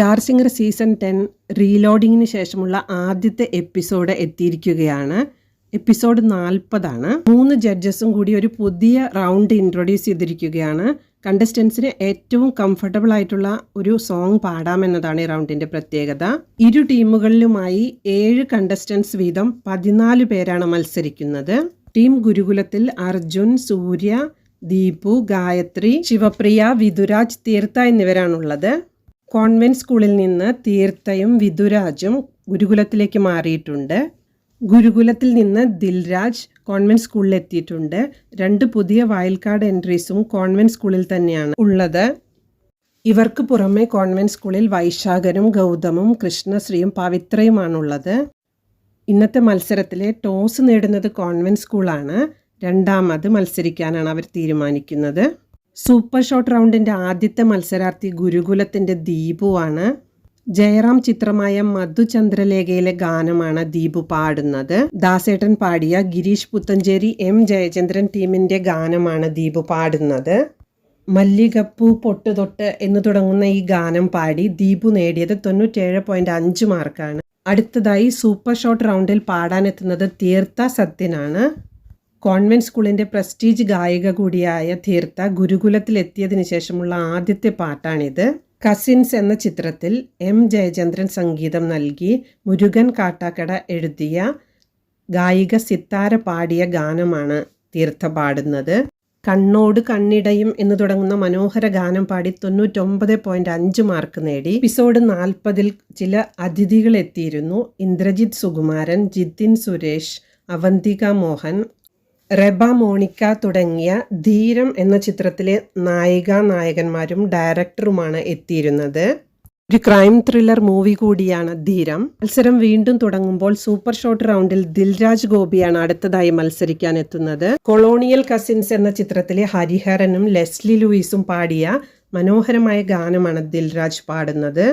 Star singer season ten റീലോഡിങ്ങിന് ശേഷമുള്ള ആദ്യത്തെ എപ്പിസോഡ് എത്തിയിരിക്കുകയാണ്. എപ്പിസോഡ് നാൽപ്പതാണ്. മൂന്ന് ജഡ്ജസും കൂടി ഒരു പുതിയ റൗണ്ട് ഇൻട്രൊഡ്യൂസ് ചെയ്തിരിക്കുകയാണ്. കണ്ടസ്റ്റൻസിന് ഏറ്റവും കംഫർട്ടബിൾ ആയിട്ടുള്ള ഒരു സോങ് പാടാമെന്നതാണ് ഈ റൗണ്ടിന്റെ പ്രത്യേകത. ഇരു ടീമുകളിലുമായി ഏഴ് കണ്ടസ്റ്റൻസ് വീതം പതിനാല് പേരാണ് മത്സരിക്കുന്നത്. ടീം ഗുരുകുലത്തിൽ അർജുൻ സൂര്യ ദീപു ഗായത്രി ശിവപ്രിയ വിദുരാജ് തീർത്ഥ എന്നിവരാണുള്ളത്. കോൺവെന്റ് സ്കൂളിൽ നിന്ന് തീർത്ഥയും വിദുരാജും ഗുരുകുലത്തിലേക്ക് മാറിയിട്ടുണ്ട്. ഗുരുകുലത്തിൽ നിന്ന് ദിൽരാജ് കോൺവെന്റ് സ്കൂളിലെത്തിയിട്ടുണ്ട് രണ്ട് പുതിയ വയൽക്കാട് എൻട്രീസും കോൺവെന്റ് സ്കൂളിൽ തന്നെയാണ് ഉള്ളത്. ഇവർക്ക് പുറമെ കോൺവെന്റ് സ്കൂളിൽ വൈശാഖനും ഗൗതമും കൃഷ്ണശ്രീയും പവിത്രയുമാണുള്ളത്. ഇന്നത്തെ മത്സരത്തിലെ ടോസ് നേടുന്നത് കോൺവെന്റ് സ്കൂളാണ്. രണ്ടാമത് മത്സരിക്കാനാണ് അവർ തീരുമാനിക്കുന്നത്. സൂപ്പർ ഷോട്ട് റൗണ്ടിന്റെ ആദ്യത്തെ മത്സരാർത്ഥി ഗുരുകുലത്തിന്റെ ദീപുവാണ്. ജയറാം ചിത്രമായ മധുചന്ദ്രലേഖയിലെ ഗാനമാണ് ദീപു പാടുന്നത്. ദാസേട്ടൻ പാടിയ ഗിരീഷ് പുത്തഞ്ചേരി എം ജയചന്ദ്രൻ ടീമിന്റെ ഗാനമാണ് ദീപു പാടുന്നത്. മല്ലികപ്പൂ പൊട്ടുതൊട്ട് എന്ന് തുടങ്ങുന്ന ഈ ഗാനം പാടി ദീപു നേടിയത് തൊണ്ണൂറ്റേഴ് പോയിന്റ് അഞ്ച് മാർക്കാണ്. അടുത്തതായി സൂപ്പർ ഷോട്ട് റൗണ്ടിൽ പാടാനെത്തുന്നത് തീർത്ഥ സത്യനാണ്. കോൺവെന്റ് സ്കൂളിന്റെ പ്രസ്റ്റീജ് ഗായിക കൂടിയായ തീർത്ഥ ഗുരുകുലത്തിലെത്തിയതിനു ശേഷമുള്ള ആദ്യത്തെ പാട്ടാണിത്. കസിൻസ് എന്ന ചിത്രത്തിൽ എം ജയചന്ദ്രൻ സംഗീതം നൽകി മുരുകൻ കാട്ടാക്കട എഴുതിയ ഗായിക സിത്താര പാടിയ ഗാനമാണ് തീർത്ഥ പാടുന്നത്. കണ്ണോട് കണ്ണിടയും എന്ന് തുടങ്ങുന്ന മനോഹര ഗാനം പാടി തൊണ്ണൂറ്റൊമ്പത് പോയിന്റ് അഞ്ച് മാർക്ക് നേടി. എപ്പിസോഡ് നാൽപ്പതിൽ ചില അതിഥികൾ എത്തിയിരുന്നു ഇന്ദ്രജിത് സുകുമാരൻ ജിതിൻ സുരേഷ് അവന്തിക മോഹൻ റെബ മോണിക്ക തുടങ്ങിയ ധീരം എന്ന ചിത്രത്തിലെ നായിക നായകന്മാരും ഡയറക്ടറുമാണ് എത്തിയിരുന്നത്. ഒരു ക്രൈം ത്രില്ലർ മൂവി കൂടിയാണ് ധീരം. മത്സരം വീണ്ടും തുടങ്ങുമ്പോൾ സൂപ്പർ ഷോട്ട് റൗണ്ടിൽ ദിൽരാജ് ഗോപിയാണ് അടുത്തതായി മത്സരിക്കാൻ എത്തുന്നത്. കൊളോണിയൽ കസിൻസ് എന്ന ചിത്രത്തിലെ ഹരിഹരനും ലെസ്ലി ലൂയിസും പാടിയ മനോഹരമായ ഗാനമാണ് ദിൽരാജ് പാടുന്നത്.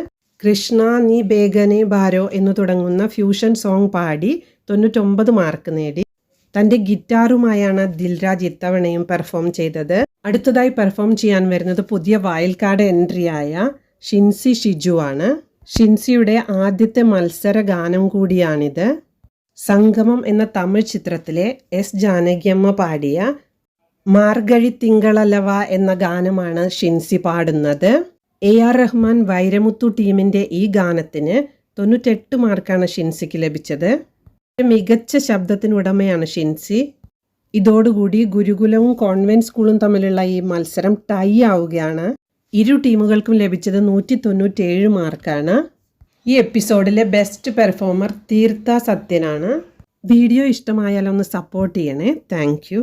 കൃഷ്ണ നീ ബേഗനെ ബാരോ എന്ന് തുടങ്ങുന്ന ഫ്യൂഷൻ സോങ് പാടി തൊണ്ണൂറ്റൊമ്പത് മാർക്ക് നേടി. തന്റെ ഗിറ്റാറുമായാണ് ദിൽരാജ് ഇത്തവണയും പെർഫോം ചെയ്തത്. അടുത്തതായി പെർഫോം ചെയ്യാൻ വരുന്നത് പുതിയ കാർഡ് എൻട്രിയായ ഷിൻസി ഷിജു ആണ്. ഷിൻസിയുടെ ആദ്യത്തെ മത്സര ഗാനം കൂടിയാണിത്. സംഗമം എന്ന തമിഴ് ചിത്രത്തിലെ എസ് ജാനകിയമ്മ പാടിയ മാർഗഴി തിങ്കളലവ എന്ന ഗാനമാണ് ഷിൻസി പാടുന്നത്. എ ആർ റഹ്മാൻ വൈരമുത്തു ടീമിന്റെ ഈ ഗാനത്തിന് തൊണ്ണൂറ്റെട്ട് മാർക്കാണ് ഷിൻസിക്ക് ലഭിച്ചത്. മികച്ച ശബ്ദത്തിനുടമയാണ് ഷിൻസി. ഇതോടുകൂടി ഗുരുകുലവും കോൺവെന്റ് സ്കൂളും തമ്മിലുള്ള ഈ മത്സരം ടൈ ആവുകയാണ്. ഇരു ടീമുകൾക്കും ലഭിച്ചത് നൂറ്റി തൊണ്ണൂറ്റേഴ് മാർക്കാണ്. ഈ എപ്പിസോഡിലെ ബെസ്റ്റ് പെർഫോമർ തീർത്ഥ സത്യനാണ്. വീഡിയോ ഇഷ്ടമായാലൊന്ന് സപ്പോർട്ട് ചെയ്യണേ. താങ്ക്